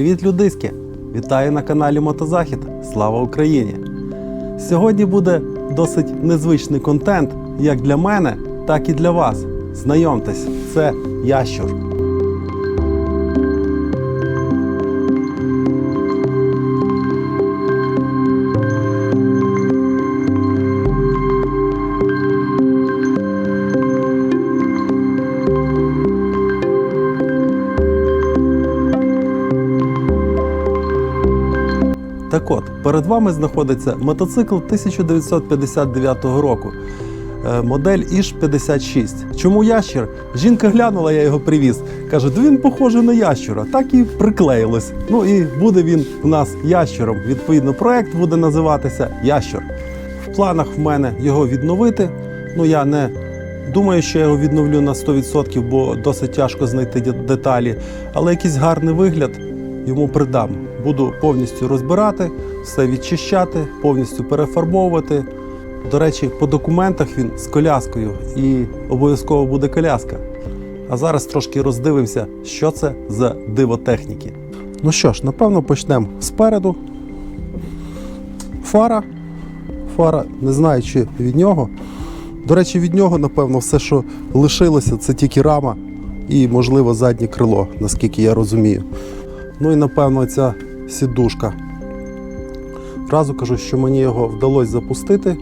Привіт, людиськи! Вітаю на каналі Мотозахід. Слава Україні! Сьогодні буде досить незвичний контент як для мене, так і для вас. Знайомтесь, це ящур. Перед вами знаходиться мотоцикл 1959 року. е, Модель іж 56. Чому ящір? Жінка глянула, я його привіз. Каже, він похожий на ящура. Так і приклеїлось. Ну і буде він у нас ящуром. Відповідно, проект буде називатися Ящур. В планах в мене його відновити. Ну я не думаю, що я його відновлю на 100%, бо досить тяжко знайти деталі. Але якийсь гарний вигляд йому придам. Буду повністю розбирати, все відчищати, повністю перефарбовувати. До речі, по документах він з коляскою і обов'язково буде коляска. А зараз трошки роздивимося, що це за диво техніки. Ну що ж, напевно, почнемо спереду. Фара. Фара, не знаю, чи від нього. До речі, від нього, напевно, все, що лишилося, це тільки рама і, можливо, заднє крило, наскільки я розумію. Ну і напевно ця сідушка. Зразу кажу, що мені його вдалося запустити.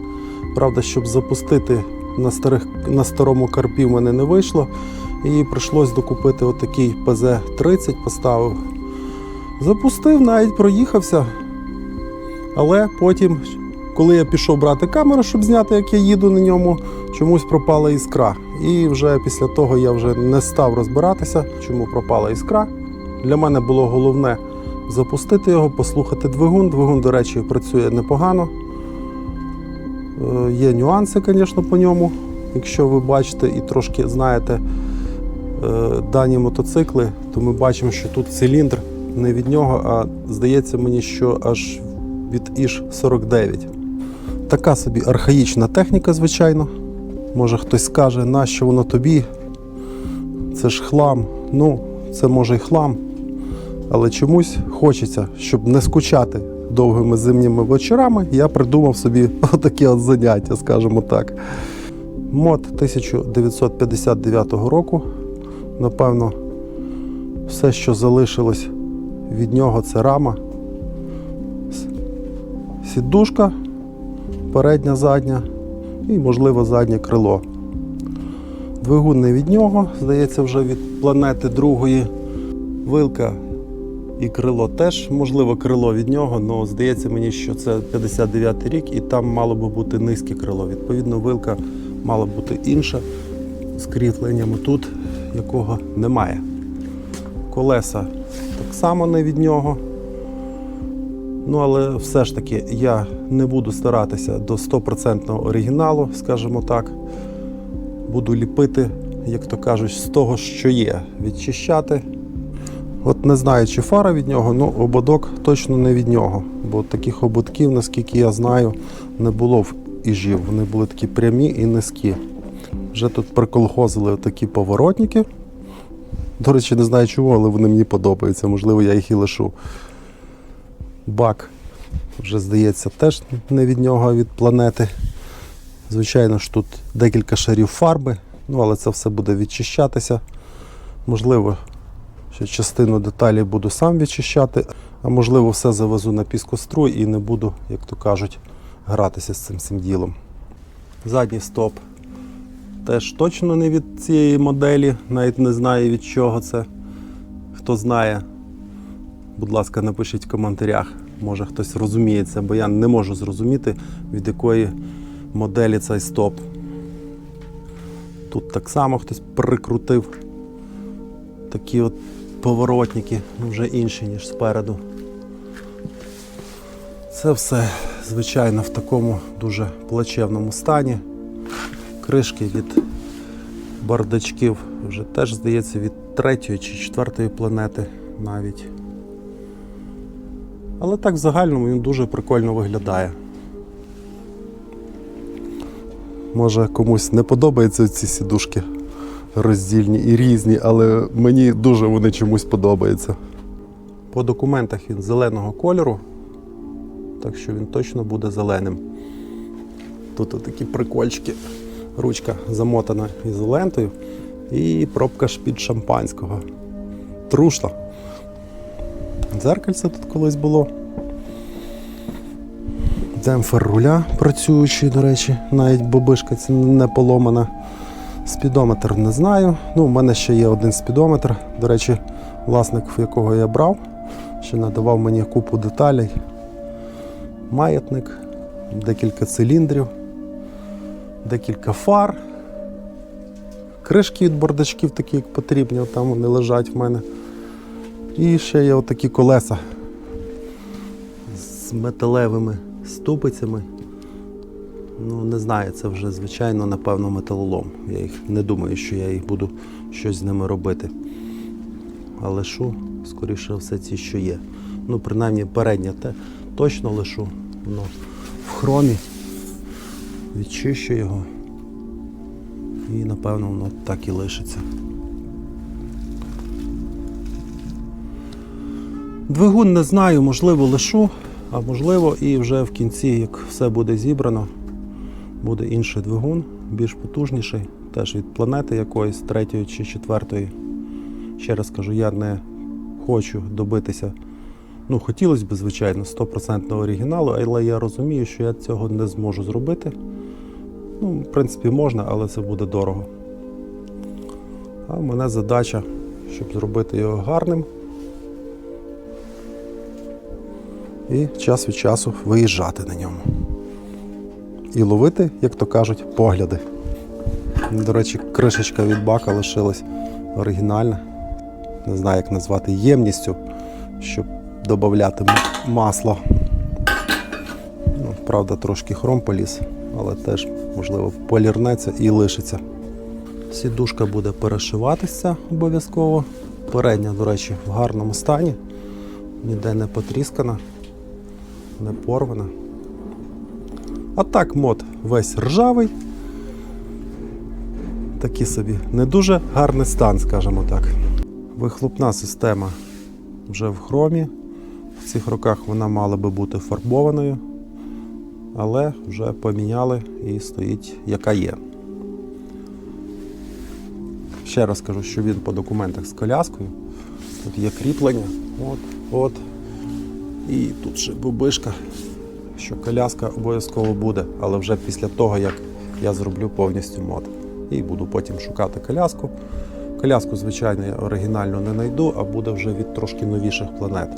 Правда, щоб запустити на, старих, на старому карпі в мене не вийшло. І прийшлось докупити отакий ПЗ-30, поставив. Запустив, навіть проїхався. Але потім, коли я пішов брати камеру, щоб зняти, як я їду на ньому, чомусь пропала іскра. І вже після того я вже не став розбиратися, чому пропала іскра. Для мене було головне запустити його, послухати двигун. Двигун, до речі, працює непогано. Е, Є нюанси, звісно, по ньому. Якщо ви бачите і трошки знаєте е, дані мотоцикли, то ми бачимо, що тут циліндр не від нього, а здається мені, що аж від іж 49. Така собі архаїчна техніка, звичайно. Може хтось скаже, нащо воно тобі? Це ж хлам. Ну, це може й хлам, але чомусь хочеться, щоб не скучати довгими зимніми вечорами, я придумав собі отаке от заняття, скажімо так. Мод 1959 року. Напевно, все, що залишилось від нього, це рама, сідушка, передня, задня і, можливо, заднє крило. Двигун не від нього, здається, вже від планети другої. Вилка і крило теж, можливо, крило від нього, але здається мені, що це 59 рік і там мало би бути низьке крило. Відповідно, вилка мала б бути інша з кріпленнями тут, якого немає. Колеса так само не від нього. Ну, але все ж таки я не буду старатися до 100% оригіналу, скажімо так. Буду ліпити, як то кажуть, з того, що є, відчищати. От не знаю, чи фара від нього, ну ободок точно не від нього. Бо таких ободків, наскільки я знаю, не було в іжів. Вони були такі прямі і низькі. Вже тут приколхозили такі поворотники. До речі, не знаю чому, але вони мені подобаються. Можливо, я їх і лишу. Бак, вже здається, теж не від нього, а від планети. Звичайно ж, тут декілька шарів фарби, ну але це все буде відчищатися. Можливо, частину деталей буду сам відчищати, а можливо, все завезу на піскоструй і не буду, як то кажуть, гратися з цим всім ділом. Задній стоп теж точно не від цієї моделі, навіть не знаю від чого це. Хто знає, будь ласка, напишіть в коментарях. Може хтось розуміє це, бо я не можу зрозуміти, від якої моделі цей стоп. Тут так само хтось прикрутив такі от поворотники, ну вже інші, ніж спереду. Це все, звичайно, в такому дуже плачевному стані. Кришки від бардачків вже теж, здається, від третьої чи четвертої планети навіть. Але так в загальному він дуже прикольно виглядає. Може комусь не подобаються ці сідушки роздільні і різні, але мені дуже вони чомусь подобаються. подобаються. От, до речі, не знаю, чи фара від нього, ободок точно не від нього, а з- з- з кріпленнями тут, якого немає. Колеса так само не від нього, а від планети другої. Двигун не від нього, здається, мені, що це 59 рік і там мало би бути низьке крило. Відповідно, вилка мала бути інша. З кріпленнями тут, якого немає. По документах він зеленого кольору, так що він точно буде зеленим. Тут такі прикольчики. Ручка замотана ізолентою і пробка ж під шампанського. Трушна. Дзеркальце тут колись було. Демпфер руля працюючий, до речі, навіть бобишка це не поломана. Спідометр не знаю. Ну, у мене ще є один спідометр. До речі, власник, якого я брав, ще надавав мені купу деталей. Маятник, декілька циліндрів, декілька фар. Кришки від бардачків, такі як потрібні, там вони лежать в мене. І ще є отакі колеса з металевими ступицями. Ну, не знаю, це вже звичайно, напевно, металолом. Я їх не думаю, що я їх буду щось з ними робити. А лишу, скоріше все, ці, що є. Ну, принаймні, переднє те точно лишу. Воно в хромі. Відчищу його. І напевно воно так і лишиться. Двигун не знаю, можливо, лишу, а можливо, і вже в кінці, як все буде зібрано, буде інший двигун, більш потужніший, теж від планети якоїсь, третьої чи четвертої. Ще раз кажу, я не хочу добитися. Ну, хотілося б, звичайно, 100% оригіналу, але я розумію, що я цього не зможу зробити. Ну, в принципі, можна, але це буде дорого. А в мене задача, щоб зробити його гарним. І час від часу виїжджати на ньому. І ловити, як то кажуть, погляди. До речі, кришечка від бака лишилась оригінальна. Не знаю, як назвати ємністю, щоб додати масло. Ну, правда, трошки хром поліз, але теж, можливо, полірнеться і лишиться. Сідушка буде перешиватися обов'язково. Передня, до речі, в гарному стані, ніде не потріскана, не порвана. А так мод весь ржавий. Такий собі не дуже гарний стан, скажімо так. Вихлопна система вже в хромі. В цих роках вона мала би бути фарбованою, але вже поміняли і стоїть яка є. Ще раз кажу, що він по документах з коляскою. Тут є кріплення. От, от. І тут ще бубишка, що коляска обов'язково буде, але вже після того, як я зроблю повністю мод. І буду потім шукати коляску. Коляску, звичайно, я оригінально не знайду, а буде вже від трошки новіших планет.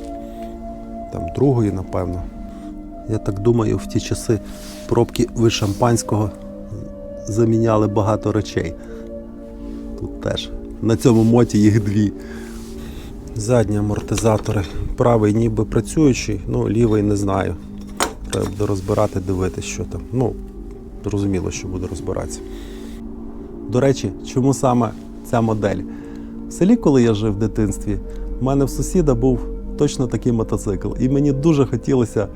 Там другої, напевно. Я так думаю, в ті часи пробки від шампанського заміняли багато речей. Тут теж. На цьому моті їх дві. Задні амортизатори. Правий ніби працюючий, ну лівий не знаю. Треба буде розбирати, дивитися, що там. Ну, зрозуміло, що буде розбиратися. До речі, чому саме ця модель? В селі, коли я жив в дитинстві, в мене в сусіда був точно такий мотоцикл. І мені дуже хотілося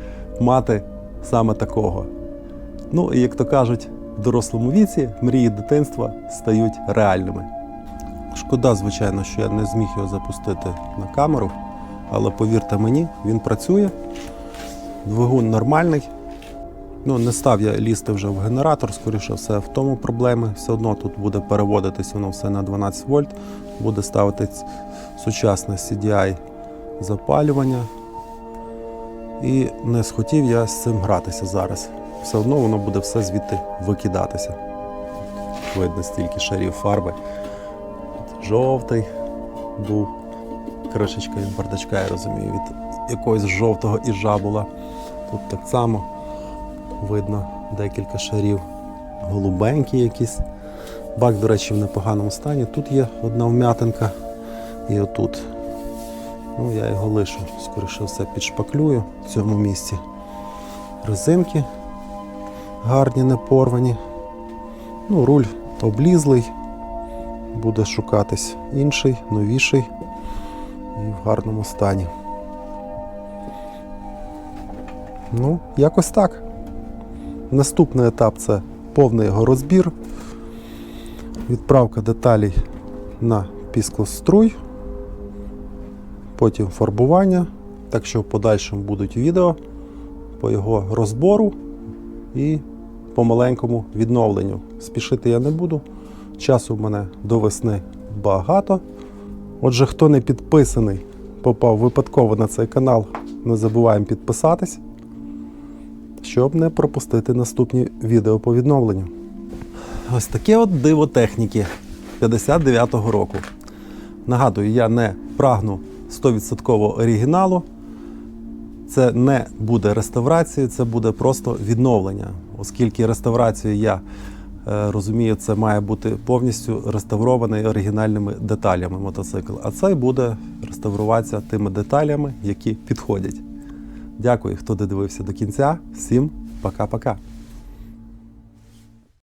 мати саме такого. Ну, і як то кажуть, в дорослому віці мрії дитинства стають реальними. Шкода, звичайно, що я не зміг його запустити на камеру, але повірте мені, він працює. Двигун нормальний. Ну, не став я лізти вже в генератор, скоріше все, в тому проблеми. Все одно тут буде переводитись воно все на 12 вольт, буде ставити сучасне CDI запалювання. І не схотів я з цим гратися зараз. Все одно воно буде все звідти викидатися. Видно стільки шарів фарби. Жовтий був. Кришечка від бардачка, я розумію, від якогось жовтого іжа була. Тут так само видно декілька шарів. Голубенькі якісь. Бак, до речі, в непоганому стані. Тут є одна вм'ятинка і отут. Ну, я його лишу, скоріше все, підшпаклюю в цьому місці. Резинки гарні, не порвані. Ну, руль облізлий. Буде шукатись інший, новіший і в гарному стані. Ну, якось так. Наступний етап це повний його розбір, відправка деталей на піскоструй, потім фарбування. Так що в подальшому будуть відео по його розбору і по маленькому відновленню. Спішити я не буду. Часу в мене до весни багато. Отже, хто не підписаний, попав випадково на цей канал, не забуваємо підписатись, щоб не пропустити наступні відео по відновленню. Ось таке от диво техніки 59-го року. Нагадую, я не прагну 100% оригіналу. Це не буде реставрацією, це буде просто відновлення. Оскільки реставрацію я е, розумію, це має бути повністю реставрований оригінальними деталями мотоцикл. А цей буде реставруватися тими деталями, які підходять. Дякую, хто додивився до кінця. Всім пока-пока.